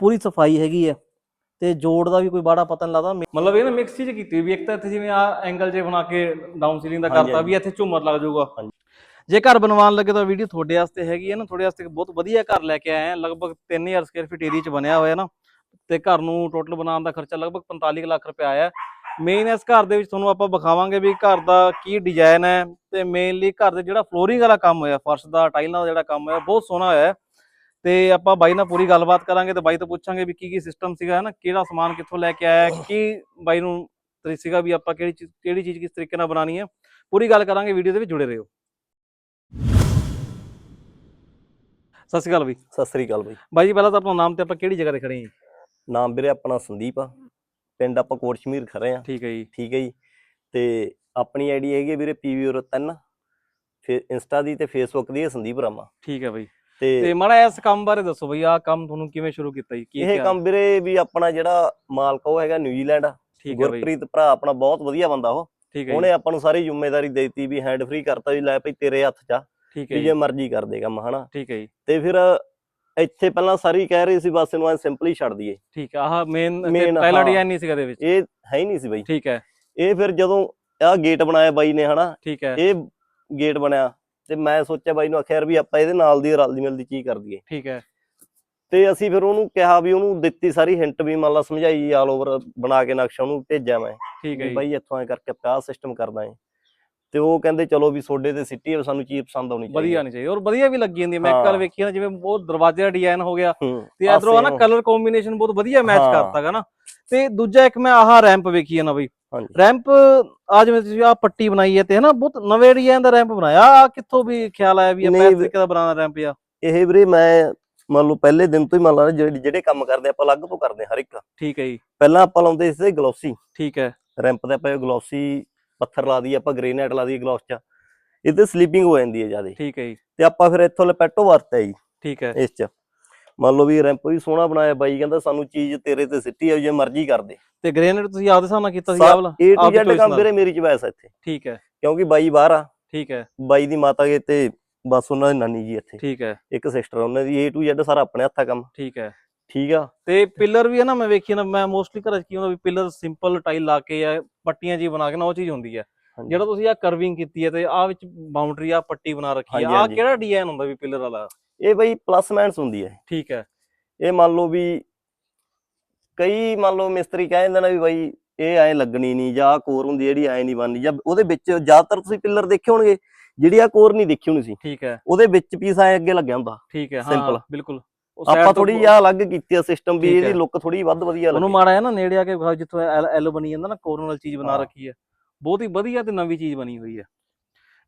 ਪੂਰੀ ਸਫ਼ਾਈ ਹੈਗੀ ਹੈ ਤੇ ਜੋੜ ਦਾ ਵੀ ਕੋਈ ਬਾੜਾ ਪਤਾ ਨਹੀਂ ਲੱਗਦਾ। ਮਤਲਬ ਇਹ ਨਾ ਮਿਕਸ ਚੀਜ਼ ਕੀਤੀ ਵੀ ਇੱਕ ਤਾਂ ਇੱਥੇ ਜਿਵੇਂ ਆ ਐਂਗਲ ਜੇ ਬਣਾ ਕੇ ਡਾਊਨ ਸੀਲਿੰਗ ਦਾ ਕਰਤਾ ਵੀ ਇੱਥੇ ਝੂਮਰ ਲੱਗ ਜਾਊਗਾ। ਜੇ ਘਰ ਬਣਵਾਉਣ ਲੱਗੇ ਤਾਂ ਵੀਡੀਓ ਤੁਹਾਡੇ ਵਾਸਤੇ ਹੈਗੀ ਹੈ ਨਾ ਤੁਹਾਡੇ ਵਾਸਤੇ ਬਹੁਤ ਵਧੀਆ ਘਰ ਲੈ ਕੇ ਆਏ ਆ। ਲਗਭਗ 3000 ਸਕੁਅਰ ਫੀਟ ਏਰੀਆ ਚ ਬਣਿਆ ਹੋਇਆ ਨਾ। ਤੇ ਘਰ ਨੂੰ ਟੋਟਲ ਬਣਾਉਣ ਦਾ ਖਰਚਾ ਲਗਭਗ 45 ਕੁ ਲੱਖ ਰੁਪਏ ਆਇਆ। ਮੇਨ ਇਸ ਘਰ ਦੇ ਵਿੱਚ ਤੁਹਾਨੂੰ ਆਪਾਂ ਵਿਖਾਵਾਂਗੇ ਵੀ ਘਰ ਦਾ ਕੀ ਡਿਜ਼ਾਈਨ ਹੈ। ਤੇ ਮੇਨਲੀ ਘਰ ਦੇ ਜਿਹੜਾ ਫਲੋਰਿੰਗ ਵਾਲਾ ਕੰਮ ਹੋਇਆ ਫਰਸ਼ ਦਾ ਟਾਈਲਾਂ ਦਾ ਜਿਹੜਾ ਕੰਮ ਹੋਇਆ ਬਹੁਤ ਸੋਹਣਾ ਹੋਇਆ। ਤੇ ਆਪਾਂ ਬਾਈ ਨਾਲ ਪੂਰੀ ਗੱਲਬਾਤ ਕਰਾਂਗੇ ਤੇ ਬਾਈ ਤੋਂ ਪੁੱਛਾਂਗੇ ਵੀ ਕੀ ਕੀ ਸਿਸਟਮ ਸੀਗਾ ਨਾ? ਕਿਹੜਾ ਸਮਾਨ ਕਿੱਥੋਂ ਲੈ ਕੇ ਆਇਆ ਕੀ ਬਾਈ ਨੂੰ ਸੀਗਾ ਵੀ ਆਪਾਂ ਕਿਹੜੀ ਚੀਜ਼ ਕਿਹੜੀ ਚੀਜ਼ ਕਿਸ ਤਰੀਕੇ ਨਾਲ ਬਣਾਉਣੀ ਹੈ? ਪੂਰੀ ਗੱਲ ਕਰਾਂਗੇ ਵੀਡੀਓ ਦੇ ਵਿੱਚ ਜੁੜੇ ਰਹੋ। ਸਤਿ ਸ਼੍ਰੀ ਅਕਾਲ ਬਈ। ਸਤਿ ਸ੍ਰੀ ਅਕਾਲ ਬਾਈ। ਬਾਈ ਜੀ ਪਹਿਲਾਂ ਤਾਂ ਆਪਣਾ ਨਾਮ ਤੇ ਆਪਾਂ ਕਿਹੜੀ ਜਗ੍ਹਾ ਤੇ ਖੜੇ ਹਾਂ ਜੀ? ਨਾਮ ਵੀਰੇ ਆਪਣਾ ਸੰਦੀਪ ਆ। ਪਿੰਡ ਆਪਾਂ ਕੋਟ ਸ਼ਮੀਰ ਖਰੇ ਆ ਠੀਕ ਹੈ ਜੀ। ਠੀਕ ਹੈ ਜੀ। ਤੇ ਆਪਣੀ ਆਈਡੀ ਹੈਗੀ ਹੈ ਵੀਰੇ ਪੀਵੀਆਰ 3 ਫਿਰ ਇੰਸਟਾ ਦੀ ਤੇ ਫੇਸਬੁੱਕ ਦੀ ਹੈ ਸੰਦੀਪ ਰਾਮਾ। ਠੀਕ ਹੈ ਬਈ। ਤੇ ਮਾੜਾ ਇਸ ਕੰਮ ਬਾਰੇ ਦੱਸੋ ਬਈ ਆਹ ਕੰਮ ਤੁਹਾਨੂੰ ਕਿਵੇਂ ਸ਼ੁਰੂ ਕੀਤਾ ਜੀ? ਕੀ ਇਹ? ਕੰਮ ਵੀਰੇ ਵੀ ਆਪਣਾ ਜਿਹੜਾ ਮਾਲਕ ਆ ਉਹ ਹੈਗਾ ਨਿਊਜ਼ੀਲੈਂਡ। ਠੀਕ ਹੈ ਬਈ। ਗੁਰਪ੍ਰੀਤ ਭਰਾ ਆਪਣਾ ਬਹੁਤ ਵਧੀਆ ਬੰਦਾ ਉਹ। ਠੀਕ ਹੈ ਉਹਨੇ ਆਪਾਂ ਨੂੰ ਸਾਰੀ ਜ਼ਿੰਮੇਵਾਰੀ ਦੇ ਦਿੱਤੀ ਵੀ ਹੈਂਡ ਫ੍ਰੀ ਕਰਤਾ ਵੀ ਲੈ ਭਈ ਤੇਰੇ ਹੱਥ 'ਚ ਆ ਠੀਕ ਹੈ ਜੀ, ਜੇ ਮਰਜ਼ੀ ਕਰ ਦੇ ਕੰਮ ਹਨਾ? ਠੀਕ ਹੈ ਜੀ। ਤੇ ਫਿਰ ਇੱਥੇ ਪਹਿਲਾਂ ਸਾਰੀ ਕਹਿ ਰਹੀ ਸੀ ਬਸ ਇਹਨੂੰ ਐ ਸਿੰਪਲ ਛੱਡ ਦਈਏ। ਠੀਕ ਆਹ ਮੇਨ ਪਹਿਲਾ। ਡਿਜ਼ਾਈਨ ਨਹੀਂ ਸੀਗਾ ਦੇ ਵਿੱਚ। ਇਹ ਹੈ ਹੀ ਨਹੀਂ ਸੀ ਬਈ। ਠੀਕ ਹੈ। ਇਹ ਫਿਰ ਜਦੋਂ ਆਹ ਗੇਟ ਬਣਾਇਆ ਬਾਈ ਨੇ ਹਨਾ? ਠੀਕ ਹੈ। ਇਹ ਗੇਟ ਬਣਿਆ। ਤੇ ਮੈਂ ਸੋਚਿਆ ਬਾਈ ਨੂੰ ਆਖਿਆ ਯਾਰ ਵੀ ਆਪਾਂ ਇਹਦੇ ਨਾਲ ਦੀ ਰਲਦੀ ਮਿਲਦੀ ਚੀਜ਼ ਕਰ ਦਈਏ। ਠੀਕ ਹੈ। ਤੇ ਅਸੀਂ ਫਿਰ ਉਹਨੂੰ ਕਿਹਾ ਵੀ ਉਹਨੂੰ ਦਿੱਤੀ ਸਾਰੀ ਹਿੰਟ ਵੀ ਮੰਨ ਲਾ ਸਮਝਾਈ ਆਲ ਓਵਰ ਬਣਾ ਕੇ ਨਕਸ਼ਾ ਉਹਨੂੰ ਭੇਜਿਆ ਮੈਂ। ਠੀਕ ਹੈ ਬਾਈ ਇੱਥੋਂ ਐ ਕਰਕੇ ਪਿਆ ਸਿਸਟਮ ਕਰਦਾ ਏ। ਤੇ ਉਹ ਕਹਿੰਦੇ ਚਲੋ ਵੀ ਸੋਡੇ ਤੇ ਸਿੱਟੀ ਆ, ਸਾਨੂੰ ਚੀਜ਼ ਪਸੰਦ ਆਉਣੀ ਚਾਹੀਦੀ ਵਧੀਆ ਨਹੀਂ ਚਾਹੀਦੀ। ਔਰ ਵਧੀਆ ਵੀ ਲੱਗੀ ਜਾਂਦੀ ਹੈ। ਮੈਂ ਇੱਕ ਹਾਂ। ਵੇਖੀ ਨਾ ਜਿਵੇਂ ਬਹੁਤ ਦਰਵਾਜ਼ੇ ਦਾ ਡਿਜ਼ਾਈਨ ਹੋ ਗਿਆ। ਹੂੰ। ਤੇ ਇਧਰੋਂ ਨਾ ਕਲਰ ਕੰਬੀਨੇਸ਼ਨ ਬਹੁਤ ਵਧੀਆ ਮੈਚ ਹਾਂ। ਕਰਤਾਗਾ ਨਾ। ਤੇ ਦੂਜਾ ਇੱਕ ਮੈਂ ਆਹ ਰੈਂਪ ਵੇਖੀ ਹੈ ਨਾ ਬਈ। ਹਾਂਜੀ। ਰੈਂਪ ਆ ਜਿਵੇਂ ਤੁਸੀਂ ਆਹ ਪੱਟੀ ਬਣਾਈ ਹੈ ਤੇ ਹਨਾ ਬਹੁਤ ਨਵੇਂ ਡਿਜ਼ਾਈਨ ਦਾ ਰੈਂਪ ਬਣਾਇਆ। ਆ ਕਿੱਥੋਂ ਵੀ ਖਿਆਲ ਆਇਆ ਵੀ ਆਪਾਂ ਇਸ ਦਾ ਬਣਾਉਣਾ ਰੈਂਪ ਆ ਇਹ ਵੀਰੇ ਮੈਂ ਮੰਨ ਲਓ ਪਹਿਲੇ ਦਿਨ ਤੋਂ ਹੀ ਮੰਨ ਲਾ ਜਿਹੜੇ ਜਿਹੜੇ ਕੰਮ ਕਰਦੇ ਆਪਾਂ ਅਲੱਗ ਤੋਂ ਕਰਦੇ ਹਰ ਇੱਕ। ਠੀਕ ਹੈ ਜੀ। ਪਹਿਲਾਂ ਆਪਾਂ ਲਾਉਂਦੇ ਸੀ ਗਲੋਸੀ ਠੀਕ ਹੈ। ਰੈਂਪ ਤੇ ਆਪਾਂ ਗਲੋਸੀ ਪੱਥਰ ਲਾ ਦਈਏ ਆਪਾਂ ਗ੍ਰੇਨਾਈਟ ਲਾ ਦਈਏ ਗਲੋਸ ਚ। ਇਹਦੇ ਸਲੀਪਿੰਗ ਹੋ ਜਾਂਦੀ ਹੈ ਜ਼ਿਆਦਾ। ਠੀਕ ਹੈ ਜੀ। ਤੇ ਆਪਾਂ ਫਿਰ ਇੱਥੋਂ ਲਪੈਟੋ ਵਰਤਿਆ ਜੀ ਠੀਕ ਹੈ। ਇਸ ਚ। ਮੰਨ ਲਓ ਵੀ ਰੈਂਪ ਵੀ ਸੋਹਣਾ ਬਣਾਇਆ ਬਾਈ ਕਹਿੰਦਾ ਸਾਨੂੰ ਚੀਜ਼ ਤੇਰੇ ਤੇ ਸਿੱਟੀ ਆ ਜੇ ਮਰਜ਼ੀ ਕਰ ਦੇ। ਤੇ ਗ੍ਰੇਨੇਡ ਤੁਸੀਂ ਆਪਦੇ ਹਿਸਾਬ ਨਾਲ ਕੀਤਾ ਸੀ ਆਹ ਵਾਲਾ ਏ ਟੂ ਜ਼ੈਡ ਕੰਮ। ਵੀਰੇ ਮੇਰੀ ਚੁਆਇਸ ਆ ਇੱਥੇ। ਠੀਕ ਹੈ। ਕਿਉਂਕਿ ਬਾਈ ਬਾਹਰ ਆ। ਠੀਕ ਹੈ। ਬਾਈ ਦੀ ਮਾਤਾ ਗੇ ਤੇ ਬਸ ਉਹਨਾਂ ਦੀ ਨਾਨੀ ਜੀ ਇੱਥੇ। ਠੀਕ ਹੈ। ਇੱਕ ਸਿਸਟਰ ਉਹਨਾਂ ਦੀ ਏ ਟੂ ਜ਼ੈਡ ਸਾਰਾ ਆਪਣੇ ਹੱਥਾਂ ਕੰਮ। ਠੀਕ ਹੈ। ਠੀਕ ਆ? ਤੇ ਪਿਲਰ ਵੀ ਹੈ ਨਾ ਮੈਂ ਵੇਖੀ ਨਾ ਮੈਂ ਮੋਸਟਲੀ ਘਰਾਂ 'ਚ ਕੀ ਹੁੰਦਾ ਵੀ ਪਿਲਰ ਸਿੰਪਲ ਟਾਈਲ ਲਾ ਕੇ ਜਾਂ ਪੱਟੀਆਂ ਜੀ ਬਣਾ ਕੇ ਨਾ ਉਹ ਚੀਜ਼ ਹੁੰਦੀ ਹੈ। ਜਿਹੜਾ ਤੁਸੀਂ ਆ ਕਰਵਿੰਗ ਕੀਤੀ ਹੈ ਤੇ ਆ ਵਿੱਚ ਬਾਉਂਡਰੀ ਆ ਪੱਟੀ ਬਣਾ ਰੱਖੀ ਆ ਹਾਂਜੀ। ਕਿਹੜਾ ਡਿਜ਼ਾਈਨ ਹੁੰਦਾ ਵੀ ਪਿਲਰ ਵਾਲਾ? ਇਹ ਬਾਈ ਪਲੱਸ ਮਾਈਨਸ ਹੁੰਦੀ ਹੈ। ਠੀਕ ਹੈ। ਇਹ ਮੰਨ ਲਓ ਵੀ ਕਈ ਮੰਨ ਲਓ ਮਿਸਤਰੀ ਕਹਿ ਦਿੰਦੇ ਨੇ ਵੀ ਬਾਈ ਇਹ ਐ ਲੱਗਣੀ ਨਹੀਂ ਜਾਂ ਕੋਰ ਹੁੰਦੀ ਜਿਹੜੀ ਐ ਨਹੀਂ ਬਣਨੀ ਜਾਂ ਉਹਦੇ ਵਿੱਚ ਜ਼ਿਆਦਾਤਰ ਤੁਸੀਂ ਪਿੱਲਰ ਦੇਖੇ ਹੋਣਗੇ ਜਿਹੜੀ ਆ ਕੋਰ ਨਹੀਂ ਦੇਖੀ ਹੋਣੀ ਸੀ। ਠੀਕ ਹੈ। ਉਹਦੇ ਵਿੱਚ ਪੀਸ ਐ ਅੱਗੇ ਲੱਗਿਆ ਹੁੰਦਾ। ਠੀਕ ਹੈ ਹਾਂ। ਬਿਲਕੁਲ। ਆਪਾਂ ਥੋੜੀ ਜਿਹਾ ਅਲੱਗ ਕੀਤੀ ਆ ਸਿਸਟਮ ਵੀ ਇਹਦੀ। ਲੁੱਕ ਥੋੜੀ ਵੱਧ ਵਧੀਆ ਉਹਨੂੰ ਲੱਗੀ। ਮਾੜਾ ਹੈ ਨਾ ਨੇੜੇ ਆ ਕੇ ਜਿੱਥੋਂ ਐਲ ਬਣੀ ਜਾਂਦਾ ਨਾ ਕੋਰਨ ਵਾਲੀ ਚੀਜ਼ ਬਣਾ। ਰੱਖੀ ਹੈ। ਬਹੁਤ ਹੀ ਵਧੀਆ ਤੇ ਨਵੀਂ ਚੀਜ਼ ਬਣੀ ਹੋਈ ਹੈ।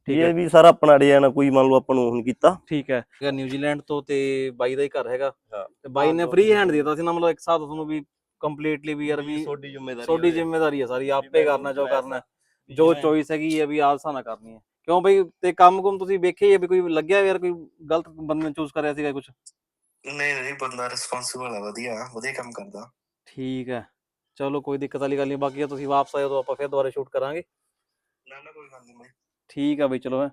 ਠੀਕ ਇਹ ਹੈ। ਵੀ ਸਾਰਾ ਆਪਣਾ ਡਿਜ਼ਾਈਨ ਕੋਈ ਮੰਨ ਲਓ ਆਪਾਂ ਨੂੰ ਹੁਣ ਕੀਤਾ। ਠੀਕ ਹੈ। ਇਹ ਨਿਊਜ਼ੀਲੈਂਡ ਤੋਂ ਤੇ ਬਾਈ ਦਾ ਹੀ ਘਰ ਹੈਗਾ। ਹਾਂ। ਤੇ ਬਾਈ ਨੇ ਫ੍ਰੀ ਹੈਂਡ ਦਿੱਤਾ ਸੀ ਨਾ ਮਤਲਬ ਇੱਕ ਸਾਥ ਤੁਹਾਨੂੰ ਵੀ ਕੰਪਲੀਟਲੀ ਵੀ ਯਾਰ ਵੀ ਤੁਹਾਡੀ ਜ਼ਿੰਮੇਵਾਰੀ ਤੁਹਾਡੀ ਜ਼ਿੰਮੇਵਾਰੀ ਹੈ ਸਾਰੀ ਆਪੇ ਮੈਂ ਕਰਨਾ ਜੋ ਕਰਨਾ ਹੈ। ਜੋ ਚੋਇਸ ਹੈਗੀ ਹੈ ਵੀ ਨਾ ਕਰਨੀ ਹੈ। ਕਿਉਂ ਬਈ ਤੇ ਕੰਮ ਕੁਮ ਤੁਸੀਂ ਵੇਖੇ ਹੀ ਹੈ ਵੀ ਕੋਈ ਲੱਗਿਆ ਯਾਰ ਕੋਈ ਗਲਤ ਬੰਦੇ ਨੇ ਚੂਜ਼ ਕਰਿਆ ਸੀਗਾ ਕੁਝ ਨਹੀਂ ਨਹੀਂ ਬੰਦਾ ਰਿਸਪੌਂਸਿਬਲ ਆ ਵਧੀਆ ਵਧੀਆ ਕੰਮ ਕਰਦਾ। ਠੀਕ ਹੈ। ਚਲੋ ਕੋਈ ਦਿੱਕਤ ਵਾਲੀ ਗੱਲ ਨਹੀਂ ਬਾਕੀ ਜੇ ਤੁਸੀਂ ਵਾਪਸ ਆਏ ਤਾਂ ਆਪਾਂ ਫਿਰ ਦੁਬਾਰਾ ਸ਼ੂਟ ਕਰਾਂਗੇ। ਨਾ ਨਾ ਕੋਈ ਗੱਲ ਨਹੀਂ। ਬਾਈ ਠੀਕ ਆ ਬਈ ਚਲੋ ਹੈ।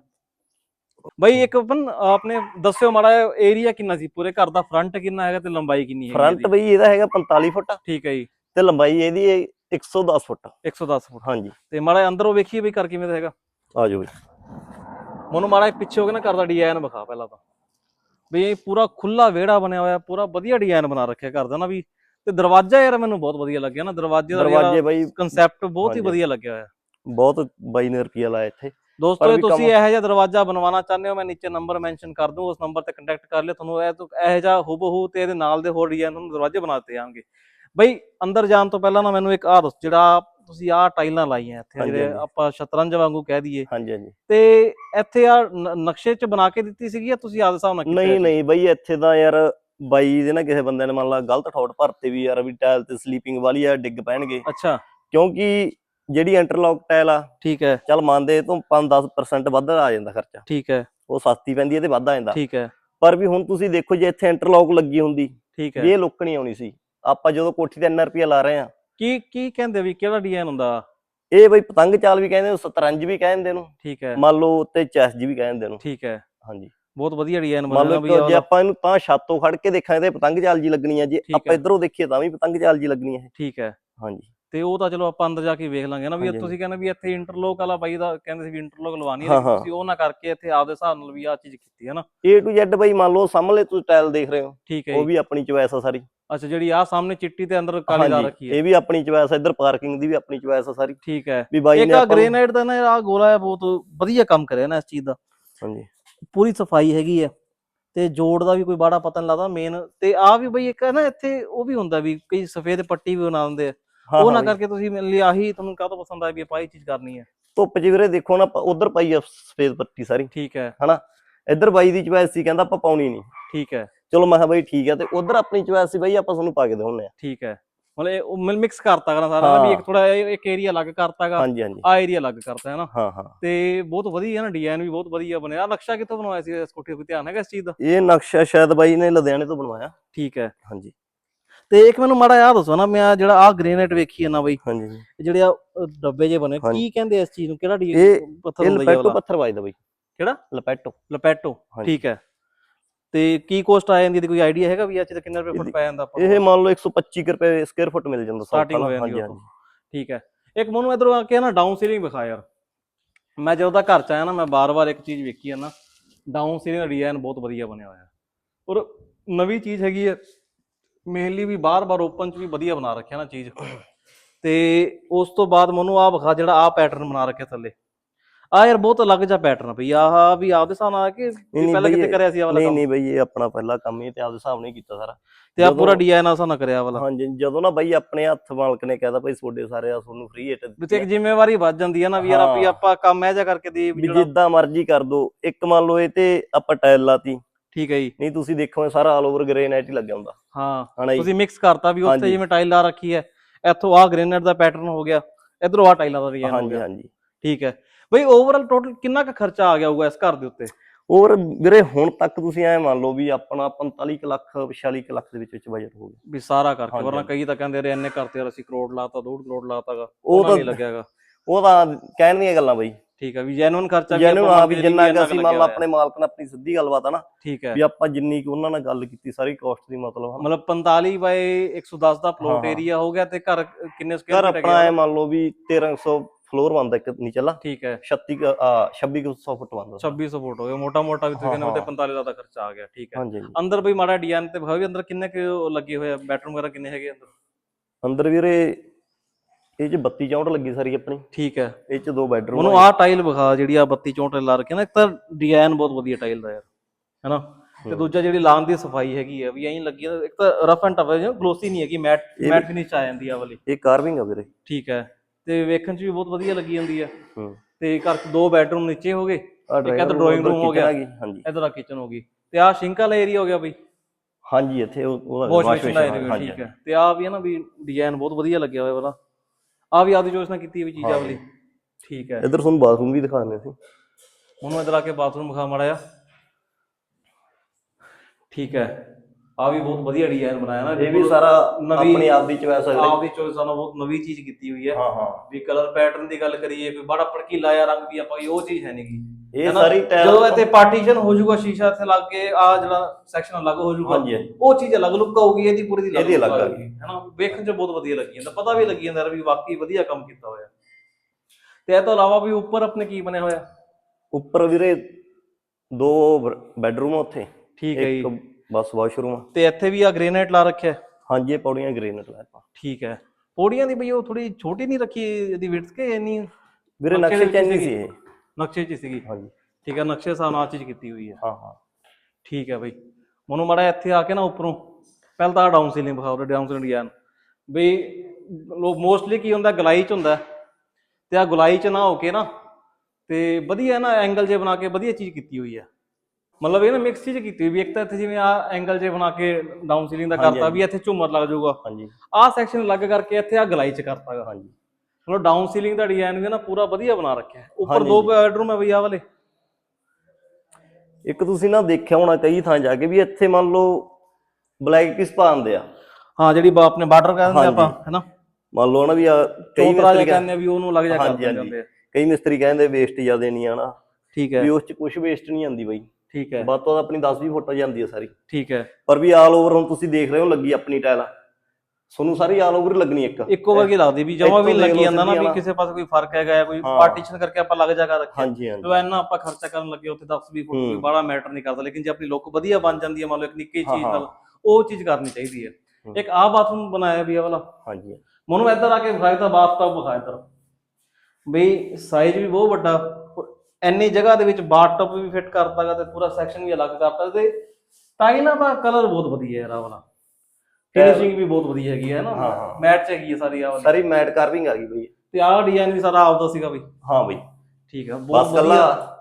ਬਈ ਇੱਕ ਆਪਨ ਆਪਨੇ ਦੱਸਿਓ ਮਾੜਾ ਏਰੀਆ ਕਿੰਨਾ ਸੀ? ਪੂਰੇ ਘਰ ਦਾ ਫਰੰਟ ਕਿੰਨਾ ਹੈਗਾ ਤੇ ਲੰਬਾਈ ਕਿੰਨੀ ਹੈਗੀ ਫਰੰਟ ਇਹਦੀ? ਬਈ ਇਹਦਾ ਹੈਗਾ 45 ਫੁੱਟ। ਠੀਕ ਹੈ ਜੀ। ਤੇ ਲੰਬਾਈ ਇਹਦੀ ਹੈ 110 ਫੁੱਟ। 110 ਫੁੱਟ। ਹਾਂਜੀ। ਤੇ ਮਾੜਾ ਅੰਦਰੋਂ ਵੇਖੀਏ ਬਈ ਘਰ ਕਿਵੇਂ ਦਾ ਹੈਗਾ। ਆ ਜਾਓ ਬਈ। ਮੈਨੂੰ ਮਾੜਾ ਜਿਹਾ ਪਿੱਛੇ ਹੋ ਕੇ ਨਾ ਘਰ ਦਾ ਡਿਜ਼ਾਈਨ ਵਿਖਾ ਪਹਿਲਾਂ ਤਾਂ। ਵੀ ਇਹ ਪੂਰਾ ਖੁੱਲਾ ਵਿਹੜਾ ਬਣਿਆ ਹੋਇਆ ਪੂਰਾ ਵਧੀਆ ਡਿਜ਼ਾਈਨ ਬਣਾ ਰੱਖਿਆ ਘਰ ਦਾ ਨਾ ਵੀ। ਤੇ ਦਰਵਾਜ਼ਾ ਯਾਰ ਮੈਨੂੰ ਬਹੁਤ ਵਧੀਆ ਲੱਗਿਆ ਨਾ ਦਰਵਾਜ਼ੇ ਦਾ ਦਰਵਾਜ਼ੇ ਬਾਈ ਕਨਸੈਪਟ ਬਹੁਤ ਹੀ ਹਾਂਜੀ। ਵਧੀਆ ਲੱਗਿਆ ਹੋਇਆ। ਬਹੁਤ ਬਾਈ ਨੇ ਲਾਇਆ ਇੱਥੇ। ਦੋਸਤੋ ਵੀ ਤੁਸੀਂ ਇਹੋ ਜਿਹਾ ਦਰਵਾਜ਼ਾ ਬਣਵਾਉਣਾ ਚਾਹੁੰਦੇ ਹੋ ਮੈਂ ਨੀਚੇ ਨੰਬਰ ਮੈਂਸ਼ਨ ਕਰ ਦੂੰ ਉਸ ਨੰਬਰ ਤੇ ਕੰਟੈਕਟ ਕਰ ਲਿਓ ਤੁਹਾਨੂੰ ਇਹ ਤੋਂ ਇਹੋ ਜਿਹਾ ਹੂਬਹੂ ਤੇ ਇਹਦੇ ਨਾਲ ਦੇ ਹੋਰ ਡਿਜ਼ਾਈਨ ਤੁਹਾਨੂੰ ਦਰਵਾਜ਼ੇ ਬਣਾ ਦਿੱਤੇ ਜਾਣਗੇ। ਬਈ ਅੰਦਰ ਜਾਣ ਤੋਂ ਪਹਿਲਾਂ ਨਾ ਮੈਨੂੰ ਇੱਕ ਆਹ ਦੱਸ ਜਿਹੜਾ ਤੁਸੀਂ ਆਹ ਟਾਈਲਾਂ ਲਾਈਆਂ ਇੱਥੇ ਜਿਹੜੇ। ਆਪਾਂ ਸ਼ਤਰੰਜ ਵਾਂਗੂ ਕਹਿ ਦਈਏ। ਹਾਂਜੀ ਹਾਂਜੀ। ਤੇ ਇੱਥੇ ਆ ਨਕਸ਼ੇ 'ਚ ਬਣਾ ਕੇ ਦਿੱਤੀ ਸੀਗੀ ਜਾਂ ਤੁਸੀਂ ਨਾਲ ਕੀਤਾ ਨਹੀਂ? ਨਹੀਂ ਬਈ ਇੱਥੇ ਤਾਂ ਯਾਰ ਬਾਈ ਦੇ ਨਾ ਕਿਸੇ ਬੰਦੇ ਨੇ ਮੰਨ ਲਾ ਗਲਤ ਠੋਟ ਭਰਤੇ ਵੀ ਯਾਰ ਵੀ ਟਾਇਲ ਤੇ ਸਲੀਪਿੰਗ ਵਾਲੀ ਆ ਡਿੱਗ ਪੈਣਗੇ। ਅੱਛਾ। ਕਿਉਂਕਿ ਜਿਹੜੀ ਇੰਟਰਲੌਕ ਟਾਇਲ ਆ ਠੀਕ ਹੈ। ਚੱਲ ਮੰਨਦੇ ਤੋਂ 5-10% ਵੱਧ ਆ ਜਾਂਦਾ ਖਰਚਾ। ਠੀਕ ਹੈ। ਉਹ ਸਸਤੀ ਪੈਂਦੀ ਹੈ ਤੇ ਵੱਧ ਆ ਜਾਂਦਾ। ਠੀਕ ਹੈ। ਪਰ ਵੀ ਹੁਣ ਤੁਸੀਂ ਦੇਖੋ ਜੇ ਇੱਥੇ ਇੰਟਰਲੌਕ ਲੱਗੀ ਹੁੰਦੀ ਠੀਕ ਵੀ ਹੈ। ਇਹ ਲੁੱਕ ਨਹੀਂ ਆਉਣੀ ਸੀ ਆਪਾਂ ਜਦੋਂ ਕੋਠੀ ਤੇ ਇੰਨਾ ਰੁਪਿਆ ਲਾ ਰਹੇ ਆ ਕੀ ਕੀ ਕਹਿੰਦੇ ਵੀ ਕਿਹੜਾ ਡਿਜ਼ਾਈਨ ਹੁੰਦਾ? ਇਹ ਬਈ ਪਤੰਗ ਚਾਲ ਵੀ ਕਹਿੰਦੇ ਨੇ ਸਤਰੰਜ ਵੀ ਕਹਿੰਦੇ ਨੂੰ ਠੀਕ ਹੈ। ਮੰਨ ਲਓ ਤੇ ਚੈਸ ਜੀ ਵੀ ਕਹਿੰਦੇ ਨੂੰ ਠੀਕ ਹੈ। ਹਾਂਜੀ। ਬਹੁਤ ਵਧੀਆ ਡਿਜ਼ਾਈਨ ਕਿ ਆਹ ਜੇ ਆਪਾਂ ਇਹਨੂੰ ਤਾਂ ਛੱਤ ਖੜ ਕੇ ਦੇਖਾਂਗੇ ਤੇ ਪਤੰਗ ਚਾਲ ਜੀ ਲੱਗਣੀ ਆ ਜੇ ਆਪਾਂ। ਇਧਰੋਂ ਦੇਖੀਏ ਤਾਂ ਵੀ ਪਤੰਗ ਚਾਲ ਜੀ ਲੱਗਣੀ ਹੈ ਠੀਕ ਹੈ। ਹਾਂਜੀ। ਤੇ ਉਹ ਤਾਂ ਚਲੋ ਆਪਾਂ ਅੰਦਰ ਜਾ ਕੇ ਵੇਖ ਲਾਂਗੇ ਨਾ ਵੀ ਤੁਸੀਂ ਕਹਿੰਦੇ ਵੀ ਇੱਥੇ ਇੰਟਰਲੋਕ ਵਾਲਾ ਬਾਈ ਦਾ ਕਹਿੰਦੇ ਸੀ ਵੀ ਇੰਟਰਲੋਕ ਲਵਾਣੀ ਹੈ ਹਾਂ, ਹਾਂ। ਤੁਸੀਂ ਉਹ ਨਾ ਕਰਕੇ ਇੱਥੇ ਆਪਦੇ ਹਿਸਾਬ ਨਾਲ ਵੀ ਆਹ ਚੀਜ਼ ਕੀਤੀ ਹੈ ਨਾ A to Z ਬਾਈ ਮੰਨ ਲਓ ਸਾਹਮਣੇ ਤੁਸੀਂ ਟਾਇਲ ਦੇਖ ਰਹੇ ਹੋ ਠੀਕ ਹੈ ਉਹ ਵੀ ਆਪਣੀ ਚੁਆਇਸ ਆ ਸਾਰੀ। ਅੱਛਾ ਜਿਹੜੀ ਆਹ ਸਾਹਮਣੇ ਚਿੱਟੀ ਤੇ ਅੰਦਰ ਕਾਲੀ ਲਾ ਰੱਖੀ ਹੈ। ਇਹ ਵੀ ਆਪਣੀ ਚੁਆਇਸ ਆ ਇੱਧਰ ਪਾਰਕਿੰਗ ਦੀ ਵੀ ਆਪਣੀ ਚੁਆਇਸ ਆ ਸਾਰੀ। ਠੀਕ ਹੈ। ਵੀ ਬਾਈ ਇੱਕ ਨੇ ਆ ਨੂੰ- ਗ੍ਰੇਨਾਈਟ ਦਾ ਨਾ ਆ ਗੋਲਾ ਹੈ ਬਹੁਤ ਵਧੀਆ ਕੰਮ ਕਰਿਆ ਨਾ ਇਸ ਚੀਜ਼ ਦਾ। ਹਾਂਜੀ। ਪੂਰੀ ਸਫ਼ਾਈ ਹੈਗੀ ਹੈ ਤੇ ਜੋੜ ਦਾ ਵੀ ਕੋਈ ਬਾੜਾ ਪਤਾ ਨਹੀਂ ਲੱਗਦਾ ਮੇਨ ਤੇ ਆ ਵੀ ਬਈ ਇੱਕ ਹੈ ਨਾ ਇੱਥੇ ਉਹ ਵੀ ਹੁੰਦਾ ਵੀ ਕਈ ਸਫੇਦ ਪੱਟੀ ਵੀ ਬਣਾ ਦਿੰਦੇ ਆ। ਹਾਂ ਉਹ ਨਾ। ਕਰਕੇ ਤੁਸੀਂ ਮੇਰੇ ਲਈ ਆਹੀ ਤੁਹਾਨੂੰ ਕਾਹਤੋਂ ਪਸੰਦ ਆਇਆ ਵੀ ਆਪਾਂ ਇਹ ਚੀਜ਼ ਕਰਨੀ ਹੈ। ਧੁੱਪ 'ਚ ਵੀਰੇ ਦੇਖੋ ਨਾ ਉਧਰ ਪਾਈ ਆ ਸਫੇਦ ਪੱਟੀ ਸਾਰੀ। ਠੀਕ ਹੈ। ਹਨਾ? ਇੱਧਰ ਬਾਈ ਦੀ ਚੁਆਇਸ ਸੀ ਕਹਿੰਦਾ ਆਪਾਂ ਪਾਉਣੀ ਨਹੀਂ। ਠੀਕ ਹੈ। ਚਲੋ ਮੈਂ ਕਿਹਾ ਬਾਈ ਠੀਕ ਹੈ ਤੇ ਉਧਰ ਆਪਣੀ ਚੁਆਇਸ ਸੀ ਬਾਈ ਆਪਾਂ ਤੁਹਾਨੂੰ ਪਾ ਕੇ ਦਿਖਾਉਂਦੇ ਆ ਠੀਕ ਹੈ। ਮਤਲਬ ਇਹ ਉਹ ਮਿਕਸ ਕਰਤਾ ਕਰਨਾ ਸਾਰਾ ਨਾ ਵੀ ਇੱਕ। ਥੋੜਾ ਇੱਕ ਏਰੀਆ ਅਲੱਗ ਕਰਤਾਗਾ ਹਾਂਜੀ ਹਾਂਜੀ। ਆ ਏਰੀਆ ਅਲੱਗ ਕਰਤਾ ਹੈ ਨਾ ਹਾਂ ਹਾਂ। ਤੇ ਬਹੁਤ ਵਧੀਆ ਨਾ ਡਿਜ਼ਾਈਨ ਵੀ ਬਹੁਤ ਵਧੀਆ ਬਣਿਆ। ਆਹ ਨਕਸ਼ਾ ਕਿੱਥੋਂ ਬਣਵਾਇਆ ਸੀ ਇਸ ਕੋਠੀ ਦਾ ਧਿਆਨ ਹੈਗਾ ਇਸ ਚੀਜ਼ ਦਾ? ਇਹ ਨਕਸ਼ਾ ਸ਼ਾਇਦ ਬਾਈ ਨੇ ਲੁਧਿਆਣੇ ਤੋਂ ਬਣਵਾਇਆ। ਠੀਕ ਹੈ। ਹਾਂਜੀ। ਤੇ ਇੱਕ ਮੈਨੂੰ ਮਾੜਾ ਯਾਦ ਦੱਸੋ ਨਾ ਮੈਂ ਜਿਹੜਾ ਆ ਗ੍ਰੇਨਾਈਟ ਵੇਖੀ ਹੈ ਨਾ ਬਈ ਹਾਂਜੀ। ਇਹ ਜਿਹੜੇ ਆ ਡੱਬੇ ਜੇ ਬਣੇ। ਕੀ ਕਹਿੰਦੇ ਆ ਇਸ ਚੀਜ਼ ਨੂੰ? ਕਿਹੜਾ ਡੀ ਇਹ- ਪੱਥਰ ਇਹ ਹੁੰਦਾ ਲਪੈਟੋ ਵਾਲਾ ਪੱਥਰ ਵੱਜਦਾ ਬਾਈ। ਕਿਹੜਾ? ਲਪੈਟੋ। ਲਪੈਟੋ। ਠੀਕ ਹੈ। ਤੇ ਕੀ ਕੋਸਟ ਆ ਜਾਂਦੀ ਇਹਦੀ ਕੋਈ ਆਈਡੀਆ ਹੈਗਾ ਵੀ ਇਹ ਚ ਤੇ ਕਿੰਨੇ ਰੁਪਏ ਫੁੱਟ ਪੈ ਜਾਂਦਾ ਆਪਾਂ ਇਹ ਮੰਨ ਲਓ 125 ਕੁ ਰੁਪਏ ਸਕੁਅਰ ਫੁੱਟ ਮਿਲ ਜਾਂਦਾ ਸਟਾਰਟਿੰਗ। ਹੋ ਜਾਂਦੀ ਹਾਂਜੀ ਠੀਕ ਹੈ। ਇੱਕ ਮੈਨੂੰ ਇਧਰੋਂ ਆ ਕੇ ਨਾ ਡਾਊਨ ਸੀਲਿੰਗ ਵਿਖਾ ਯਾਰ। ਮੈਂ ਜਦੋਂ ਦਾ ਘਰ ਚ ਆਇਆ ਨਾ ਮੈਂ ਬਾਰ-ਬਾਰ ਇੱਕ ਚੀਜ਼ ਵੇਖੀ ਹੈ ਨਾ। ਡਾਊਨ ਸੀਲਿੰਗ ਦਾ ਡਿਜ਼ਾਈਨ ਬਹੁਤ ਵਧੀਆ ਬਣਿਆ ਹੋਇਆ। ਔਰ ਨਵੀਂ ਚੀਜ਼ ਹੈਗੀ ਹੈ ਮੇਨਲੀ ਵੀ ਬਾਰ-ਬਾਰ ਓਪਨ ਚ ਵੀ ਵਧੀਆ ਬਣਾ ਰੱਖਿਆ ਨਾ ਚੀਜ਼। ਤੇ ਉਸ ਤੋਂ ਬਾਅਦ ਮੈਨੂੰ ਆ ਵਿਖਾ ਜਿਹੜਾ ਆ ਪੈਟਰਨ ਬਣਾ ਰੱਖਿਆ ਥੱਲੇ। ਆ ਯਾਰ ਬਹੁਤ ਅਲੱਗ ਜਿਹਾ ਪੈਟਰਨ ਪਈ ਆਹ ਵੀ ਆਪਦੇ ਹਿਸਾਬ ਨਾਲ ਆ ਕਿ ਪਹਿਲਾਂ ਬਈ ਕਿਤੇ ਕਰਿਆ ਸੀ ਆ ਵਾਲਾ ਨਹੀਂ ਨਹੀਂ ਬਈ ਇਹ ਆਪਣਾ ਪਹਿਲਾ ਕੰਮ ਹੀ ਤੇ ਆਪਦੇ ਹਿਸਾਬ ਨਾਲ ਹੀ ਕੀਤਾ ਸਾਰਾ। ਤੇ ਆ ਪੂਰਾ ਡਿਜ਼ਾਈਨ ਆਸਾਂ ਨਾਲ ਕਰਿਆ ਵਾਲਾ। ਹਾਂਜੀ ਜਦੋਂ ਨਾ ਬਾਈ ਆਪਣੇ ਹੱਥ ਮਾਲਕ ਨੇ ਕਹਿਦਾ ਭਾਈ ਤੁਹਾਡੇ ਸਾਰੇ ਆ ਤੁਹਾਨੂੰ ਫ੍ਰੀ ਹਿੱਟ ਵਿੱਚ ਇੱਕ ਜ਼ਿੰਮੇਵਾਰੀ ਵੱਧ ਜਾਂਦੀ ਹੈ ਨਾ ਵੀ ਯਾਰ ਹਾਂ। ਆਪਾਂ ਕੰਮ ਇਹ ਜਿਹਾ ਕਰਕੇ ਦੇ ਜਿੱਦਾਂ ਮਰਜ਼ੀ ਕਰ ਦੋ। ਇੱਕ ਮੰਨ ਲਓ ਇਹ ਤੇ ਆਪਾਂ ਟਾਇਲ ਲਾਤੀ। ਠੀਕ ਹੈ ਜੀ। ਨਹੀਂ ਤੁਸੀਂ ਦੇਖੋ ਸਾਰਾ ਆਲ ਓਵਰ ਗ੍ਰੇਨਾਈਟ ਹੀ ਲੱਗਿਆ ਹੁੰਦਾ। ਹਾਂ ਤੁਸੀਂ ਮਿਕਸ ਕਰਤਾ ਵੀ ਉੱਥੇ। ਜਿਵੇਂ ਟਾਈਲ ਲਾ ਰੱਖੀ ਹੈ ਇੱਥੋਂ ਆ ਗ੍ਰੇਨਾਈਟ ਦਾ ਪੈਟਰਨ ਹੋ ਗਿਆ ਇਧਰੋਂ ਆ ਟਾਈਲਾਂ ਦਾ ਡਿਜ਼ਾਈਨ ਹੋ ਹਾਂਜੀ ਗਿਆ। ਹਾਂਜੀ। ਠੀਕ ਹੈ। ਬਈ ਓਵਰਆਲ ਟੋਟਲ ਕਿੰਨਾ ਕੁ ਖਰਚਾ ਆ ਗਿਆ ਹੋਊਗਾ ਇਸ ਘਰ ਦੇ ਉੱਤੇ? ਔਰ ਵੀਰੇ ਹੁਣ ਤੱਕ ਤੁਸੀਂ ਐ ਮੰਨ ਲਓ ਵੀ ਆਪਣਾ 45 ਕੁ ਲੱਖ 46 ਕੁ ਲੱਖ ਦੇ ਵਿੱਚ ਵਿੱਚ ਬਜਟ ਹੋ ਗਿਆ। ਵੀ ਸਾਰਾ ਕਰਕੇ ਵਰਨਾ। ਕਈ ਤਾਂ ਕਹਿੰਦੇ ਰੇ ਇੰਨੇ ਕਰਤੇ ਯਾਰ ਅਸੀਂ ਕਰੋੜ ਲਾਤਾ 2 ਕਰੋੜ ਲਾਤਾਗਾ ਉਹ ਤਾਂ ਨਹੀਂ ਲੱਗਿਆਗਾ। ਉਹ ਤਾਂ ਕਹਿਣ ਦੀਆਂ ਗੱਲਾਂ ਬਈ ਠੀਕ ਹੈ ਵੀ ਜੈਨੂਨ ਖਰਚਾ ਵੀ ਆ ਵੀ ਜਿੰਨਾ ਕਿ ਅਸੀਂ ਮੰਨ ਲਾ ਆਪਣੇ ਮਾਲਕ ਨਾਲ ਆਪਣੀ ਸਿੱਧੀ ਗੱਲਬਾਤ ਆ ਨਾ ਠੀਕ ਹੈ ਵੀ ਆਪਾਂ ਜਿੰਨੀ ਕਿ ਉਹਨਾਂ ਨਾਲ ਗੱਲ ਕੀਤੀ ਸਾਰੀ ਕਾਸਟ ਦੀ ਮਤਲਬ। ਮਤਲਬ 45 ਬਾਈ 110 ਦਾ ਹਾਂ, ਪਲੋਟ ਹਾਂ। ਏਰੀਆ ਹੋ ਗਿਆ ਤੇ ਘਰ ਕਿੰਨੇ ਘਰ ਸਕੁਅਰ ਫੀਟ ਆਪਣਾ ਐ ਹੈਗਾ ਮੰਨ ਲਓ ਵੀ 1300 ਫਲੋਰ ਬਣਦਾ ਇੱਕ ਨੀਚਲਾ ਠੀਕ ਹੈ 36 ਕੁ, ਆ 2600 ਫੁੱਟ ਬਣਦਾ 2600 ਫੁੱਟ ਹੋ ਗਿਆ ਮੋਟਾ ਮੋਟਾ ਵੀ ਤੁਸੀਂ ਹਾਂ, ਕਹਿੰਦੇ ਤੇ ਹਾਂ। 45 ਦਾ ਖਰਚਾ ਆ ਗਿਆ ਠੀਕ ਹੈ। ਅੰਦਰ ਬਈ ਮਾੜਾ ਡਿਜ਼ਾਈਨ ਤੇ ਵੀ ਅੰਦਰ ਕਿੰਨੇ ਕੁ ਲੱਗੇ ਹੋਏ ਆ ਬੈਡਰੂਮ ਵਗੈਰਾ ਕਿੰਨੇ ਹੈਗੇ ਅੰਦਰ ਅੰਦਰ ਵੀਰੇ ਇਹ ਚ 32 ਚੌਂਟ ਲੱਗੀ ਸਾਰੀ ਆਪਣੀ। ਠੀਕ ਹੈ। ਇਹ ਚ ਦੋ ਬੈਡਰੂਮ ਉਹਨੂੰ ਆਹ ਟਾਈਲ ਵਿਖਾ ਜਿਹੜੀ ਆ 32 ਚੌਂਟੇ ਲਾ ਰੱਖੇ ਨਾ ਇੱਕ ਤਾਂ ਡਿਜ਼ਾਈਨ ਬਹੁਤ ਵਧੀਆ ਟਾਈਲ ਦਾ ਯਾਰ ਹੈਨਾ? ਤੇ। ਦੂਜਾ ਜਿਹੜੀ ਲਾਉਣ ਦੀ ਸਫ਼ਾਈ ਹੈਗੀ ਆ ਵੀ ਐਂ ਲੱਗੀ ਆ, ਇੱਕ ਤਾਂ ਰਫ ਐਂਡ ਟਫ ਹੈ ਜਿਵੇਂ ਗਲੋਸੀ ਨਹੀਂ ਹੈਗੀ ਮੈਟ ਮੈਟ ਫਿਨਿਸ਼ ਆ ਜਾਂਦੀ ਆ ਵਾਲੀ। ਇਹ ਕਾਰਵਿੰਗ ਆ ਵੀਰੇ। ਠੀਕ ਹੈ। ਤੇ ਵੇਖਣ 'ਚ ਵੀ ਬਹੁਤ ਵਧੀਆ ਲੱਗੀ ਜਾਂਦੀ ਆ। ਹੂੰ। ਤੇ ਘਰ 'ਚ ਦੋ ਬੈਡਰੂਮ ਨੀਚੇ ਹੋ ਗਏ ਆ ਇੱਕ ਇੱਧਰ drawing room ਹੋ ਗਿਆ। ਹਾਂਜੀ। ਇਧਰ ਆ ਕਿਚਨ ਹੋ ਗਈ। ਤੇ ਆਹ ਸ਼ਿੰਕ ਵਾਲਾ ਏਰੀਆ ਹੋ ਗਿਆ ਬਈ। ਹਾਂਜੀ ਇੱਥੇ ਉਹ- ਉਹਦਾ ਵਾਸ਼ ਏਰੀਆ ਠੀਕ ਹੈ। ਤੇ ਆ ਵੀ ਹੈ ਨਾ ਵੀ ਡਿਜ਼ਾਈਨ ਬਹੁਤ ਵਧੀਆ ਲੱਗਿਆ ਹੋਇਆ ਵਾਲਾ ਆ ਵੀ ਆਪਦੀ ਚੋਇਸ ਨਾਲ ਕੀਤੀ ਹੋਈ ਚੀਜ਼ ਆ। ਵਾਲੀ ਠੀਕ ਹੈ। ਇੱਧਰ ਤੁਹਾਨੂੰ ਬਾਥਰੂਮ ਵੀ ਦਿਖਾਣੇ ਸੀ ਉਹਨੂੰ ਇਧਰ ਆ ਕੇ ਬਾਥਰੂਮ ਵਿਖਾ ਮੜਾ ਆ ਠੀਕ ਹੈ। ਆ ਵੀ ਬਹੁਤ ਵਧੀਆ ਡਿਜ਼ਾਈਨ ਬਣਾਇਆ ਨਾ ਇਹ ਵੀ ਸਾਰਾ ਆਪਣੀ ਆਪ ਦੀ ਚੁਆਇਸ ਹੈ। ਆਪ ਦੀ ਚੋਇਸ ਨਾਲ ਬਹੁਤ ਨਵੀਂ ਚੀਜ਼ ਕੀਤੀ ਹੋਈ ਹੈ। ਹਾਂ ਹਾਂ। ਵੀ ਕਲਰ ਪੈਟਰਨ ਦੀ ਗੱਲ ਕਰੀਏ ਕੋਈ ਬੜਾ ਭੜਕੀਲਾ ਜਾਂ ਰੰਗ ਵੀ ਆਪਾਂ ਉਹ ਚੀਜ਼ ਹੈ ਨਹੀਂਗੀ ਇਹ ਸਾਰੀ ਟਾਇਲ ਜਦੋਂ ਇੱਥੇ ਪਾਰਟੀਸ਼ਨ ਹੋ ਜਾਊਗਾ ਸ਼ੀਸ਼ਾ ਇੱਥੇ ਲੱਗ ਕੇ ਆ ਜਿਹੜਾ ਸੈਕਸ਼ਨ ਅਲੱਗ ਹੋ ਜਾਊਗਾ ਹਾਂਜੀ ਹਾਂਜੀ। ਉਹ ਚੀਜ਼ ਅਲੱਗ ਲੁੱਕ ਆਊਗੀ ਇਹਦੀ ਪੂਰੀ ਦੀ ਇਹਦੀ ਅਲੱਗ look ਆ ਆਊਗੀ, ਹੈਨਾ? ਵੇਖਣ 'ਚ ਬਹੁਤ ਵਧੀਆ ਲੱਗੀ ਜਾਂਦਾ ਪਤਾ ਵੀ ਲੱਗੀ ਜਾਂਦਾ ਯਾਰ ਵੀ ਵਾਕਈ ਵਧੀਆ ਕੰਮ ਕੀਤਾ ਹੋਇਆ। ਤੇ ਇਹ ਤੋਂ ਇਲਾਵਾ ਵੀ ਉੱਪਰ ਆਪਣੇ ਕੀ ਬਣਿਆ ਹੋਇਆ? ਉੱਪਰ ਵੀਰੇ ਦੋ ਬੈਡਰੂਮ ਆ ਉੱਥੇ। ਠੀਕ ਹੈ ਜੀ। ਇੱਕ ਬਸ ਵਾਸ਼ਰੂਮ ਆ। ਤੇ ਇੱਥੇ ਵੀ ਆ ਗ੍ਰੇਨਾਈਟ ਲਾ ਰੱਖਿਆ ਹੈ। ਹਾਂਜੀ ਇਹ ਪੌੜੀਆਂ ਗ੍ਰੇਨਾਈਟ ਲਾਇਆ ਆਪਾਂ ਠੀਕ ਹੈ। ਪੌੜੀਆਂ ਦੀ ਬਈ ਉਹ ਥੋੜੀ ਛੋਟੀ ਨਹੀਂ ਰੱਖੀ ਇਹਦੀ ਵਿਡਥ ਕੇ ਇੰਨੀ? ਵੀਰੇ ਨਕਸ਼ੇ ਸੀਗੀ। ਸੀ ਇਹ। ਨਕਸ਼ੇ 'ਚ ਹੀ ਸੀਗੀ। ਹਾਂਜੀ। ਠੀਕ ਹੈ ਨਕਸ਼ੇ ਹਿਸਾਬ ਨਾਲ ਆਹ ਚੀਜ਼ ਕੀਤੀ ਹੋਈ ਹੈ ਹਾਂ ਹਾਂ। ਠੀਕ ਹੈ ਬਈ। ਮੈਨੂੰ ਮੜਾ ਇੱਥੇ ਆ ਕੇ ਨਾ ਉੱਪਰੋਂ ਪਹਿਲਾਂ ਤਾਂ ਡਾਊਨ ਸੀਲਿੰਗ ਵਿਖਾਓ ਡਾਊਨ ਸੀਲਿੰਗ ਡਿਜ਼ਾਈਨ ਬਈ ਲੋਕ ਮੋਸਟਲੀ ਕੀ ਹੁੰਦਾ ਗਲਾਈ ਚ ਹੁੰਦਾ। ਤੇ ਆ ਗਲਾਈ ਚ ਨਾ ਹੋ ਕੇ ਨਾ ਤੇ ਵਧੀਆ ਨਾ ਐਂਗਲ ਜੇ ਬਣਾ ਕੇ ਵਧੀਆ ਚੀਜ਼ ਕੀਤੀ ਹੋਈ ਹੈ ਮਤਲਬ ਇਹ ਨਾ ਮਿਕਸ ਚੀਜ਼ ਕੀਤੀ ਹੋਈ ਵੀ ਇੱਕ ਤਾਂ ਇੱਥੇ ਜਿਵੇਂ ਆ ਐਂਗਲ ਜੇ ਬਣਾ ਕੇ ਡਾਊਨ ਸੀਲਿੰਗ ਦਾ ਕਰਤਾ ਵੀ ਇੱਥੇ ਝੂਮਰ ਲੱਗ ਜਾਊਗਾ। ਹਾਂਜੀ। ਆਹ ਸੈਕਸ਼ਨ ਅਲੱਗ ਕਰਕੇ ਇੱਥੇ ਆ ਗਲਾਈ ਚ ਕਰਤਾਗਾ ਹਾਂਜੀ। ਮਤਲਬ ਡਾਊਨ ਸੀਲਿੰਗ ਦਾ ਡਿਜ਼ਾਈਨ ਵੀ ਨਾ ਪੂਰਾ ਵਧੀਆ ਬਣਾ ਰੱਖਿਆ ਹੈ। ਉੱਪਰ ਹਾਂਜੀ, ਦੋ। ਬੈਡਰੂਮ ਹੈ ਬਈ ਆਹ ਵਾਲੇ। ਇੱਕ ਤੁਸੀਂ ਨਾ ਦੇਖਿਆ ਹੋਣਾ ਕਈ ਥਾਂ ਜਾ ਕੇ ਵੀ ਇੱਥੇ ਮੰਨ ਲਓ ਬਲੈਕ ਪੀਸ ਪਾਉਂਦੇ ਆ। ਹਾਂ ਜਿਹੜੀ ਬਾ- ਆਪਣੇ ਬਾਰਡਰ ਕਹਿੰਦੇ ਹਾਂਜੀ। ਆਪਾਂ ਹੈਨਾ? ਮੰਨ ਲਓ ਨਾ ਵੀ ਆ ਕਈ ਚੌਤਰਾ ਮਿਸਤਰੀ ਕਹਿੰਦੇ ਆ ਵੀ ਉਹਨੂੰ ਲੱਗ ਜਾ ਹਾਂਜੀ। ਜਾਂਦੇ ਆ। ਕਈ ਮਿਸਤਰੀ ਕਹਿੰਦੇ ਵੇਸਟ ਜ਼ਿਆਦਾ ਨਹੀਂ ਆਣਾ ਠੀਕ ਹੈ। ਵੀ ਉਸ ਚ ਕੁਝ ਵੇਸਟ ਨਹੀਂ ਆਂਦੀ ਬਾਈ। ਠੀਕ ਹੈ। ਵੱਧ ਤੋਂ ਵੱਧ ਆਪਣੀ 10 20 ਫੁੱਟ ਜਾਂਦੀ ਹੈ ਸਾਰੀ। ਠੀਕ ਹੈ। ਪਰ ਵੀ ਆਲ ਓਵਰ ਹੁਣ ਤੁਸੀਂ ਦੇਖ ਰਹੇ ਹੋ ਲੱਗੀ ਆਪਣੀ ਟਾਇਲ। ਤੁਹਾਨੂੰ ਸਾਰੀ ਆਲ ਓਵਰ ਲੱਗਣੀ ਇੱਕ ਇੱਕੋ ਵਰਗੀ ਲੱਗਦੀ ਵੀ ਜਮਾ ਵੀ ਲੱਗੀ ਜਾਂਦਾ ਨਾ ਵੀ ਆ। ਕਿਸੇ ਪਾਸੇ ਕੋਈ ਫ਼ਰਕ ਹੈਗਾ ਜਾਂ ਕੋਈ ਹਾਂ। ਪਾਰਟੀਸ਼ਨ ਕਰਕੇ ਆਪਾਂ ਲੱਗ ਜਾਗਾ ਰੱਖਿਆ ਜੋ ਇੰਨਾ ਆਪਾਂ ਖਰਚਾ ਕਰਨ ਲੱਗੇ ਉੱਥੇ 10 20 ਫੁੱਟ ਕੋਈ ਹੂੰ। ਬੜਾ ਮੈਟਰ ਨਹੀਂ ਕਰਦਾ ਲੇਕਿਨ ਜੇ ਆਪਣੀ ਲੁੱਕ ਵਧੀਆ ਬਣ ਜਾਂਦੀ ਹੈ ਮੰਨ ਲਓ ਇੱਕ ਨਿੱਕੀ ਹਾਂ, ਚੀਜ਼ ਹਾਂ। ਨਾਲ ਉਹ ਚੀਜ਼ ਕਰਨੀ ਚਾਹੀਦੀ ਹੈ ਹੂੰ। ਇੱਕ ਆਹ ਬਾਥਰੂਮ ਬਣਾਇਆ ਵੀ ਆ ਵਾਲਾ ਹਾਂਜੀ ਮੈਨੂੰ ਇੱਧਰ ਆ ਕੇ ਵਿਖਾਇਆ ਤਾਂ ਬਾਥਟਬ ਵਿਖਾਇਆ ਇੱਧਰ ਬਈ ਸਾਈਜ਼ ਵੀ ਬਹੁਤ ਵੱਡਾ ਇੰਨੀ ਜਗ੍ਹਾ ਦੇ ਵਿੱਚ ਬਾਥਟਬ ਵੀ ਫਿੱਟ ਕਰਤਾਗਾ ਤੇ ਪੂਰਾ ਸੈਕਸ਼ਨ ਵੀ ਅਲੱਗ ਕਰਤਾ ਤੇ ਟਾਈਲਾਂ ਦਾ ਕਲਰ ਬਹੁਤ ਵਧੀਆ ਯਾਰ ਆਹ ਵਾਲਾ ਫਿਨਿਸ਼ਿੰਗ ਵੀ ਬਹੁਤ ਵਧੀਆ ਹੈਗੀ ਹੈ ਨਾ। ਹਾਂ। ਮੈਟ ਚ ਹੈਗੀ ਹੈ ਸਾਰੀ ਆਹ ਵਾਲੀ। ਸਾਰੀ ਮੈਟ ਕਾਰਵਿੰਗ ਆ ਗਈ ਬਈ। ਤੇ ਆਹ ਡਿਜ਼ਾਈਨ ਵੀ ਸਾਰਾ ਆਪਦਾ ਸੀਗਾ ਬਈ। ਹਾਂ ਬਈ। ਠੀਕ ਹੈ ਬਹੁਤ ਬਸ ਕੱਲਾ ਵਧੀਆ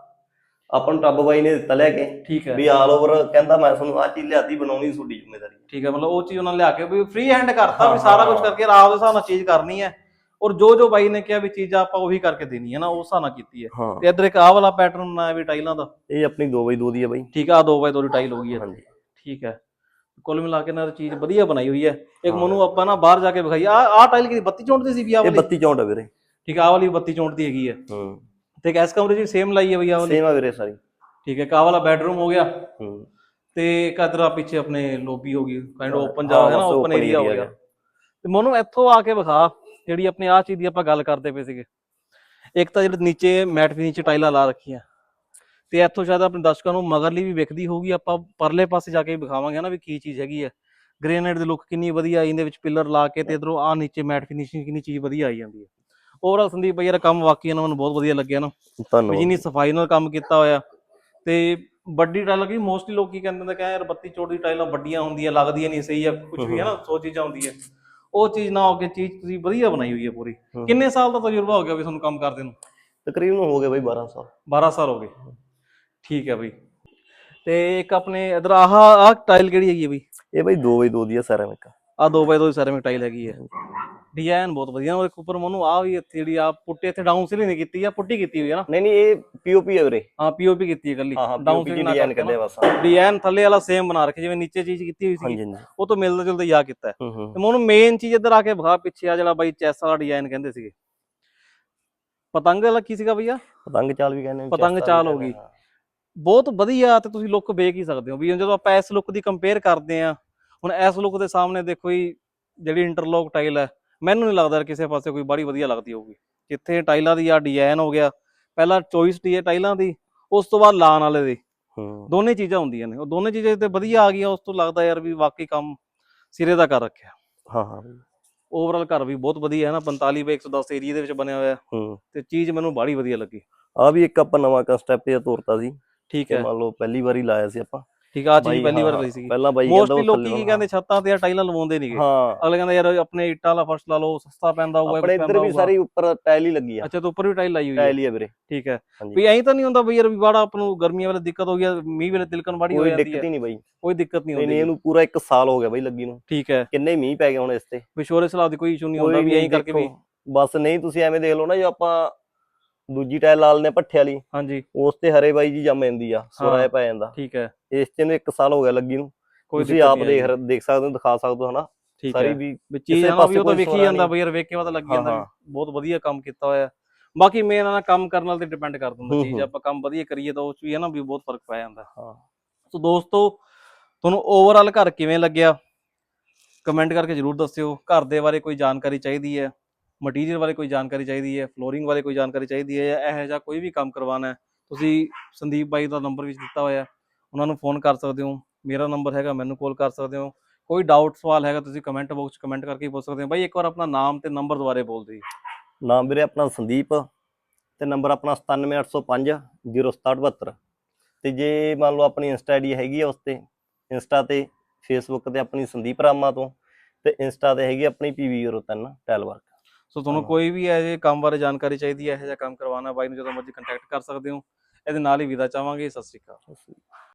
ਆਪਾਂ ਨੂੰ ਟੱਬ ਬਾਈ ਨੇ ਦਿੱਤਾ ਲੈ ਕੇ। ਠੀਕ ਹੈ ਵੀ ਆਲ ਓਵਰ ਕਹਿੰਦਾ ਮੈਂ ਤੁਹਾਨੂੰ ਆ ਚੀਜ਼ ਲਿਆਦੀ ਬਣਾਉਣੀ ਤੁਹਾਡੀ ਜ਼ਿੰਮੇਵਾਰੀ। ਠੀਕ ਹੈ ਮਤਲਬ ਉਹ ਚੀਜ਼ ਉਹਨਾਂ ਨੇ ਲਿਆ ਕੇ ਵੀ ਫ੍ਰੀ ਹੈਂਡ ਕਰਤਾ ਹਾਂ, ਵੀ ਸਾਰਾ ਹਾਂ, ਕੁਝ ਕਰਕੇ ਆਪ ਦੇ ਹਿਸਾਬ ਨਾਲ ਚੀਜ਼ ਕਰਨੀ ਹੈ। ਔਰ ਜੋ ਜੋ ਬਾਈ ਨੇ ਕਿਹਾ ਵੀ ਚੀਜ਼ਾਂ ਆਪਾਂ ਉਹੀ ਕਰਕੇ ਦੇਣੀ ਹੈ ਨਾ ਉਸ ਹਿਸਾਬ ਨਾਲ ਕੀਤੀ ਹੈ। ਹਾਂ। ਤੇ ਇੱਧਰ ਇੱਕ ਆਹ ਵਾਲਾ ਪੈਟਰਨ ਬਣਾਇਆ ਵੀ ਟਾਈਲਾਂ ਦਾ। ਇਹ ਆਪਣੀ 2x2 ਦੀ ਹੈ ਬਈ। ਠੀਕ ਆ 2 ਬਾਈ 2 ਦੀ ਟਾਈਲ ਹੋ ਗਈ ਹੈ। ਹਾਂਜੀ। ਠੀਕ ਹੈ। ਕੁੱਲ ਮਿਲਾ ਕੇ ਨਾਲ ਚੀਜ਼ ਵਧੀਆ ਬਣਾਈ ਹੋਈ ਹੈ। ਇੱਕ। ਮੈਨੂੰ ਆਪਾਂ ਨਾ ਬਾਹਰ ਜਾ ਕੇ ਵਿਖਾਈ ਆ ਆ ਟਾਈਲ ਕਿਹਦੀ? 32 ਚੌਂਟ ਦੀ ਸੀ ਵੀ ਆ ਇਹ ਵਾਲੀ? 32 ਚੌਂਟ ਹੈ ਵੀਰੇ। ਠੀਕ ਆ ਵਾਲੀ 32 ਚੌਂਟ ਦੀ ਹੈਗੀ ਹੈ ਹੂੰ। ਤੇ ਇਸ ਕਮਰੇ ਵੀ ਸੇਮ ਲਾਈ ਹੈ ਬਈ ਆ ਵਾਲੀ? ਸੇਮ ਆ ਵੀਰੇ ਸਾਰੀ। ਠੀਕ ਹੈ ਕਾ ਵਾਲਾ ਬੈਡਰੂਮ ਹੋ ਗਿਆ। ਹੂੰ। ਤੇ ਕਦਰਾ ਪਿੱਛੇ ਆਪਣੇ ਲੋਬੀ ਹੋ ਗਈ ਕਾਈਂਡ ਓਪਨ ਜਾ ਹਾਂ, ਨਾ ਓਪਨ ਏਰੀਆ ਹੋ ਗਿਆ। ਤੇ ਮੈਨੂੰ ਇੱਥੋਂ ਆ ਕੇ ਵਿਖਾ ਜਿਹੜੀ ਆਪਣੀ ਆਹ ਚੀਜ਼ ਦੀ ਆਪਾਂ ਗੱਲ ਕਰਦੇ ਪਏ ਸੀਗੇ। ਇੱਕ ਤਾਂ ਜਿਹੜੇ ਨੀਚੇ ਮੈਟ ਵੀ ਨੀਚੇ ਟਾਈਲਾਂ ਲਾ ਰੱਖੀਆਂ। ਤੇ ਇੱਥੋਂ ਸ਼ਾਇਦ ਆਪਣੇ ਦਰਸ਼ਕਾਂ ਨੂੰ ਮਗਰਲੀ ਵੀ ਵਿਖਦੀ ਹੋਊਗੀ ਆਪਾਂ ਪਰਲੇ ਪਾਸੇ ਜਾ ਕੇ ਵਿਖਾਵਾਂਗੇ ਨਾ ਵੀ ਕੀ ਚੀਜ਼ ਹੈਗੀ ਹੈ ਗ੍ਰੇਨਾਈਟ ਦੀ ਲੁੱਕ ਕਿੰਨੀ ਵਧੀਆ ਆਈ ਇਹਦੇ ਵਿੱਚ ਪਿੱਲਰ ਲਾ ਕੇ ਤੇ ਇਧਰੋਂ ਆ ਨੀਚੇ ਮੈਟ ਫਿਨਿਸ਼ਿੰਗ ਕਿੰਨੀ ਚੀਜ਼ ਵਧੀਆ ਆਈ ਜਾਂਦੀ ਹੈ ਓਵਰਆਲ ਸੰਦੀਪ ਭਾਈ ਯਾਰ ਕੰਮ ਵਾਕਈ ਨਾ ਮੈਨੂੰ ਬਹੁਤ ਵਧੀਆ ਲੱਗਿਆ ਨਾ। ਧੰਨਵਾਦ। ਜਿੰਨੀ ਸਫ਼ਾਈ ਨਾਲ ਕੰਮ ਕੀਤਾ ਹੋਇਆ। ਤੇ ਵੱਡੀ ਟਾਈਲ ਕੀ ਮੋਸਟਲੀ ਲੋਕੀ ਕਹਿੰਦੇ ਨੇ ਕਿ ਯਾਰ 32 ਚੌੜ ਦੀ ਟਾਈਲਾਂ ਵੱਡੀਆਂ ਹੁੰਦੀਆਂ ਲੱਗਦੀਆਂ ਨਹੀਂ ਸਹੀ ਆ ਕੁਝ ਵੀ ਹੈ ਨਾ ਸੋ ਚੀਜ਼ਾਂ ਹੁੰਦੀਆਂ। ਉਹ ਚੀਜ਼ ਨਾ ਹੋ ਕੇ ਚੀਜ਼ ਤੁਸੀਂ ਵਧੀਆ ਬਣਾਈ ਹੋਈ ਹੈ ਪੂਰੀ। ਕਿੰਨੇ ਸਾਲ ਦਾ ਤਜਰਬਾ ਹੋ ਗਿਆ ਵੀ ਤੁਹਾਨੂੰ ਕੰਮ ਕਰਦੇ ਨੂੰ? ਤਕਰੀਬਨ ਹੋ ਗਏ ਬਈ 12 ਸਾਲ। 12 ਸਾਲ ਹੋ ਗਏ। ਠੀਕ ਹੈ ਬਈ। ਤੇ ਇੱਕ ਆਪਣੇ ਇਧਰ ਆਹ ਆਹ ਟਾਈਲ ਕਿਹੜੀ ਹੈਗੀ ਹੈ ਬਈ? ਇਹ ਬਈ 2x2 ਦੀ ਹੈ ਸੈਰਾਮਿਕ ਆ 2x2 ਦੀ ਸੈਰਾਮਿਕ ਟਾਈਲ ਹੈਗੀ ਹੈ ਡਿਜ਼ਾਈਨ ਬਹੁਤ ਵਧੀਆ ਉਹਦੇ ਉੱਪਰ ਮੈਨੂੰ ਆ ਵੀ ਇੱਥੇ ਜਿਹੜੀ ਆ ਪੁੱਟੀ ਇੱਥੇ ਡਾਊਨ ਸੀਲਿੰਗ ਨਹੀਂ ਕੀਤੀ ਆ ਪੁੱਟੀ ਕੀਤੀ ਹੋਈ ਹੈ ਨਾ। ਨਹੀਂ ਨਹੀਂ ਇਹ ਪੀਓਪੀ ਹੈ ਵੀਰੇ। ਹਾਂ ਪੀਓਪੀ ਕੀਤੀ ਹੈ ਹਾਂ ਡਾਊਨ ਸੀਲਿੰਗ ਡਿਜ਼ਾਈਨ ਕਰਦੇ ਬਸ। ਡਿਜ਼ਾਈਨ ਥੱਲੇ ਵਾਲਾ ਸੇਮ ਬਣਾ ਰੱਖਿਆ ਜਿਵੇਂ ਨੀਚੇ ਚੀਜ਼ ਕੀਤੀ ਹੋਈ ਸੀ ਉਹ ਤੋਂ ਮਿਲਦਾ ਜੁਲਦਾ ਯਾ ਕੀਤਾ। ਤੇ ਮੈਨੂੰ ਮੇਨ ਚੀਜ਼ ਇੱਧਰ ਆ ਕੇ ਵਿਖਾ ਪਿੱਛੇ ਆ ਜਿਹੜਾ ਬਾਈ ਚੈਸ ਵਾਲਾ ਡਿਜ਼ਾਈਨ ਕਹਿੰਦੇ ਸੀਗੇ। ਪਤੰਗ ਵਾਲਾ ਕੀ ਸੀਗਾ ਭਈਆ ਪਤੰਗ ਚਾਲ ਵੀ ਕਹਿੰਦੇ ਪਤੰਗ ਚਾਲ ਹੋ ਗਈ। ਬਹੁਤ ਵਧੀਆ ਤੇ ਤੁਸੀਂ ਲੁੱਕ ਵੇਖ ਹੀ ਸਕਦੇ ਹੋ ਵੀ ਜਦੋਂ ਆਪਾਂ ਇਸ ਲੁੱਕ ਦੀ ਕੰਪੇਅਰ ਕਰਦੇ ਆ ਹੁਣ ਇਸ ਲੁੱਕ ਦੇ ਸਾਹਮਣੇ ਦੇਖੋ ਜੀ ਜਿਹੜੀ ਇੰਟਰਲੌਕ ਟਾਈਲ ਹੈ ਮੈਨੂੰ ਨਹੀਂ ਲੱਗਦਾ ਕਿਸੇ ਪਾਸੇ ਕੋਈ ਬੜੀ ਵਧੀਆ ਲੱਗਦੀ ਹੋਊਗੀ। ਜਿੱਥੇ ਟਾਈਲਾਂ ਦੀ ਆ ਡਿਜ਼ਾਈਨ ਹੋ ਗਿਆ ਪਹਿਲਾਂ ਚੋਇਸ ਦੀ ਹੈ ਟਾਈਲਾਂ ਦੀ ਉਸ ਤੋਂ ਬਾਅਦ ਲਾਣ ਵਾਲੇ ਦੀ। ਹੂੰ। ਦੋਨੇ ਚੀਜ਼ਾਂ ਹੁੰਦੀਆਂ ਨੇ ਉਹ ਦੋਨੇ ਚੀਜ਼ਾਂ ਤੇ ਵਧੀਆ ਆ ਗਈਆਂ ਉਸ ਤੋਂ ਲੱਗਦਾ ਯਾਰ ਵੀ ਵਾਕਈ ਕੰਮ ਸਿਰੇ ਦਾ ਕਰ ਰੱਖਿਆ। ਹਾਂ ਹਾਂ। ਓਵਰਆਲ ਘਰ ਵੀ ਬਹੁਤ ਵਧੀਆ ਹੈ ਨਾ 45 ਬਾਈ 110 ਏਰੀਆ ਦੇ ਵਿੱਚ ਬਣਿਆ ਹੋਇਆ। ਹੂੰ। ਤੇ ਚੀਜ਼ ਮੈਨੂੰ ਬਾੜੀ ਵਧੀਆ ਲੱਗੀ। ਆ ਵੀ ਇੱਕ ਆਪਾਂ ਨਵਾਂ ਕਨਸੈਪਟ ਜਿਹਾ ਤੋਰਤਾ ਸੀ। ਠੀਕ ਹੈ। ਮੰਨ ਲਓ ਪਹਿਲੀ ਵਾਰੀ ਲਾਇਆ ਸੀ ਆਪਾਂ। ਠੀਕ ਆ ਚੀਜ਼ ਪਹਿਲੀ ਵਾਰ ਲਈ ਸੀਗੀ। ਪਹਿਲਾਂ ਬਾਈ ਕਹਿੰਦਾ ਲੋਕੀ ਕੀ ਕਹਿੰਦੇ ਛੱਤਾਂ ਤੇ ਟਾਈਲਾਂ ਲਵਾਉਂਦੇ ਨਹੀਂਗੇ ਹਾਂ। ਅਗਲੇ ਕਹਿੰਦੇ ਯਾਰ ਆਪਣੇ ਇੱਟਾਂ ਵਾਲਾ ਫਰਸ਼ ਲਾ ਲਓ ਸਸਤਾ ਪੈਂਦਾ ਹੋਊਗਾ ਆਪਣੇ ਇੱਧਰ ਵੀ। ਸਾਰੀ ਉੱਪਰ ਟਾਇਲ ਹੀ ਲੱਗੀ ਆ। ਅੱਛਾ ਤੇ ਉੱਪਰ ਵੀ ਟਾਈਲ ਲਾਈ ਹੋਈ ਹੈ ਟਾਇਲ ਹੀ ਆ ਵੀਰੇ। ਠੀਕ ਹੈ। ਵੀ ਐਂ ਤਾਂ ਨਹੀਂ ਹੁੰਦਾ ਬਈ ਯਾਰ ਵੀ ਬਾੜਾ ਆਪ ਨੂੰ ਗਰਮੀਆਂ ਵੇਲੇ ਦਿੱਕਤ ਹੋ ਗਈ ਮੀਂਹ ਵੇਲੇ ਤਿਲਕਣ ਬਾੜੀ ਹੋ ਕੋਈ ਜਾਂਦੀ ਦਿੱਕਤ ਹੈ ਹੀ। ਨਹੀਂ ਬਾਈ। ਕੋਈ ਦਿੱਕਤ ਨਹੀਂ ਹੁੰਦੀ। ਇਹਨੂੰ ਪੂਰਾ 1 ਸਾਲ ਹੋ ਗਿਆ ਬਾਈ ਲੱਗੀ ਨੂੰ। ਠੀਕ ਹੈ। ਕਿੰਨੇ ਮੀਂਹ ਪੈ ਗਏ ਹੁਣ ਇਸ ਤੇ। ਵੀ ਸ਼ੋਰੇ ਸਲਾਬ ਦੀ ਕੋਈ ਇਸ਼ੂ ਨਹੀਂ ਹੁੰਦਾ ਕੋਈ ਵੀ ਐਂ ਕਰਕੇ ਵੀ ਬਸ ਨਹੀਂ ਤੁਸੀਂ ਐਵੇਂ ਦੇਖ ਲਓ ਨਾ ਜੋ ਆਪਾਂ ਦੂਜੀ ਟਾਇਲ ਲਾ ਲੈਂਦੇ ਆ ਭੱਠੇ ਵਾਲੀ। ਹਾਂਜੀ। ਉਸ ਤੇ ਹਰੇ ਬਾਈ ਜੀ ਜੰਮ ਜਾਂਦੀ ਆ ਸੋਰਾ ਹਾਂ। ਪੈ ਜਾਂਦਾ। ਠੀਕ ਹੈ। ਇਸ ਚ ਨੂੰ 1 ਸਾਲ ਹੋ ਗਿਆ ਲੱਗੀ ਨੂੰ। ਤੁਸੀਂ ਆਪ ਦੇਖ ਦੇਖ ਸਕਦੇ ਹੋ ਦਿਖਾ ਸਕਦੇ ਹੋ ਹਨਾ। ਸਾਰੀ ਵੀ ਚੀਜ਼ ਆ ਨਾ ਵੀ ਉਹ ਤਾਂ ਵਿਖੀ ਜਾਂਦਾ। ਬਈ ਯਾਰ ਵੇਖ ਕੇ ਪਤਾ ਲੱਗ ਜਾਂਦਾ। ਬਹੁਤ ਵਧੀਆ ਕੰਮ ਕੀਤਾ ਹੋਇਆ। ਬਾਕੀ ਮੇਨ ਨਾ ਕੰਮ ਕਰਨ ਨਾਲ ਤੇ ਡਿਪੈਂਡ ਕਰ ਦਿੰਦਾ ਚੀਜ਼। ਆਪਾਂ ਕੰਮ ਵਧੀਆ ਕਰੀਏ ਤਾਂ ਉਸ ਵੀ ਹੈ ਨਾ ਵੀ ਬਹੁਤ ਫ਼ਰਕ ਪੈ ਜਾਂਦਾ। ਹਾਂ। ਸੋ ਦੋਸਤੋ ਤੁਹਾਨੂੰ ਓਵਰਆਲ ਘਰ ਕਿਵੇਂ ਲੱਗਿਆ? ਕਮੈਂਟ ਕਰਕੇ ਜਰੂਰ ਦੱਸਿਓ। ਘਰ ਦੇ ਬਾਰੇ ਕੋਈ ਜਾਣਕਾਰੀ ਚਾਹੀਦੀ ਹੈ। ਮਟੀਰੀਅਲ ਬਾਰੇ ਕੋਈ ਜਾਣਕਾਰੀ ਚਾਹੀਦੀ ਹੈ ਫਲੋਰਿੰਗ ਬਾਰੇ ਕੋਈ ਜਾਣਕਾਰੀ ਚਾਹੀਦੀ ਹੈ ਜਾਂ ਇਹੋ ਜਿਹਾ ਕੋਈ ਵੀ ਕੰਮ ਕਰਵਾਉਣਾ ਹੈ, ਤੁਸੀਂ ਸੰਦੀਪ ਬਾਈ ਦਾ ਨੰਬਰ ਵਿੱਚ ਦਿੱਤਾ ਹੋਇਆ ਉਹਨਾਂ ਨੂੰ ਫੋਨ ਕਰ ਸਕਦੇ ਹੋ, ਮੇਰਾ ਨੰਬਰ ਹੈਗਾ, ਮੈਨੂੰ ਕਾਲ ਕਰ ਸਕਦੇ ਹੋ, ਕੋਈ ਡਾਊਟ ਸਵਾਲ ਹੈਗਾ ਤੁਸੀਂ ਕਮੈਂਟ ਬਾਕਸ 'ਚ ਕਮੈਂਟ ਕਰਕੇ ਪੁੱਛ ਸਕਦੇ ਹੋ, ਬਾਈ ਇੱਕ ਵਾਰ ਆਪਣਾ ਨਾਮ ਤੇ ਨੰਬਰ ਦੁਬਾਰੇ ਬੋਲ ਦਿਓ ਨਾਮ ਵੀਰੇ ਆਪਣਾ ਸੰਦੀਪ ਤੇ ਨੰਬਰ ਆਪਣਾ 97805 0772 ਤੇ ਜੇ ਮੰਨ ਲਓ ਆਪਣੀ ਇੰਸਟਾ ਆਈਡੀ ਹੈਗੀ ਆ ਉਸ ਤੇ ਇੰਸਟਾ ਤੇ ਫੇਸਬੁੱਕ ਤੇ ਆਪਣੀ ਸੰਦੀਪ ਰਾਮਾ ਤੋਂ, ਤੇ ਇੰਸਟਾ ਤੇ ਹੈਗੀ ਆਪਣੀ ਪੀਵੀ03 ਟੈਲ ਵਰਕ ਸੋ ਤੁਹਾਨੂੰ। ਕੋਈ ਵੀ ਇਹੋ ਜਿਹੇ ਕੰਮ ਬਾਰੇ ਜਾਣਕਾਰੀ ਚਾਹੀਦੀ ਹੈ ਇਹੋ ਜਿਹਾ ਕੰਮ ਕਰਵਾਉਣਾ ਬਾਈ ਨੂੰ ਜਦੋਂ ਮਰਜ਼ੀ ਕੰਟੈਕਟ ਕਰ ਸਕਦੇ ਹੋ। ਇਹਦੇ ਨਾਲ ਹੀ ਵਿਦਾ ਚਾਹਾਂਗੇ ਸਤਿ ਸ਼੍ਰੀ ਅਕਾਲ।